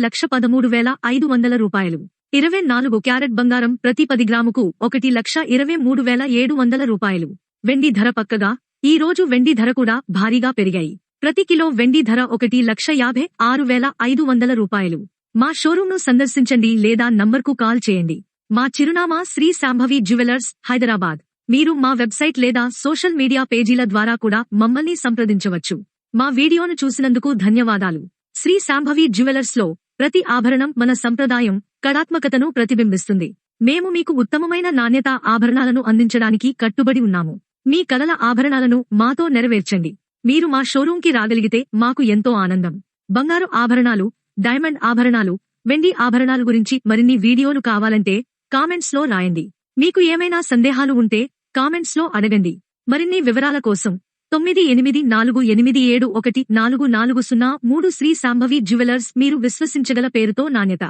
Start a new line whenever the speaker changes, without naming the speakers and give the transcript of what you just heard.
లక్ష పదమూడు వేల ఐదు వందల రూపాయలు. ఇరవై నాలుగు క్యారెట్ బంగారం ప్రతి పది గ్రాముకు ఒకటి లక్ష ఇరవై మూడు వేల ఏడు వందల రూపాయలు. వెండి ధర పక్కగా ఈ రోజు వెండి ధర కూడా భారీగా పెరిగాయి. ప్రతి కిలో వెండి ధర ఒకటి లక్ష యాభై ఆరు వేల ఐదు వందల రూపాయలు. మా షోరూంను సందర్శించండి లేదా నంబర్కు కాల్ చేయండి. మా చిరునామా శ్రీ శాంభవి జ్యువెలర్స్ హైదరాబాద్. మీరు మా వెబ్సైట్ లేదా సోషల్ మీడియా పేజీల ద్వారా కూడా మమ్మల్ని సంప్రదించవచ్చు. మా వీడియోను చూసినందుకు ధన్యవాదాలు. శ్రీ శాంభవి జ్యువెలర్స్లో ప్రతి ఆభరణం మన సంప్రదాయం కళాత్మకతను ప్రతిబింబిస్తుంది. మేము మీకు ఉత్తమమైన నాణ్యత ఆభరణాలను అందించడానికి కట్టుబడి ఉన్నాము. మీ కలల ఆభరణాలను మాతో నెరవేర్చండి. మీరు మా షోరూంకి రాగలిగితే మాకు ఎంతో ఆనందం. బంగారు ఆభరణాలు డైమండ్ ఆభరణాలు వెండి ఆభరణాలు గురించి మరిన్ని వీడియోలు కావాలంటే కామెంట్స్లో రాయండి. మీకు ఏమైనా సందేహాలు ఉంటే కామెంట్స్లో అడగండి. మరిన్ని వివరాల కోసం తొమ్మిది ఎనిమిది నాలుగు ఎనిమిది ఏడు ఒకటి నాలుగు నాలుగు సున్నా మూడు శ్రీ సాంభవి జ్యువెలర్స్ మీరు విశ్వసించగల పేరుతో నాణ్యత.